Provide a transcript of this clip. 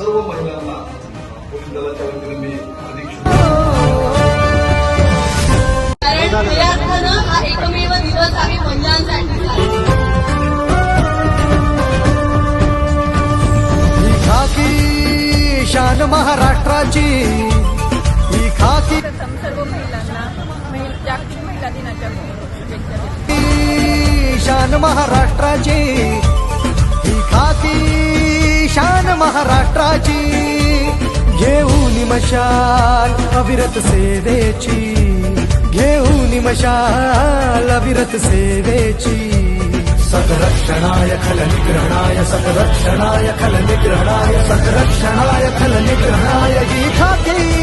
सर्व महिलांना पोलीस दलाच्या वतीने मी अधिक कारण हा एकमेव दिवस आहे महिलांसाठी खाकी शान महाराष्ट्राची ही खाकी सर्व महिलांना जागतिक महिला दिनाच्या. शान महाराष्ट्राची ही खाकी शान महाराष्ट्राची घेऊन मशाल अविरत सेवेची. घेऊन मशाल अविरत सेवेची. सकरक्षणाय खल निग्रहणाय सकरक्षणाय खल निग्रहणाय सकरक्षणाय खल निग्रहणाय. ही खाकी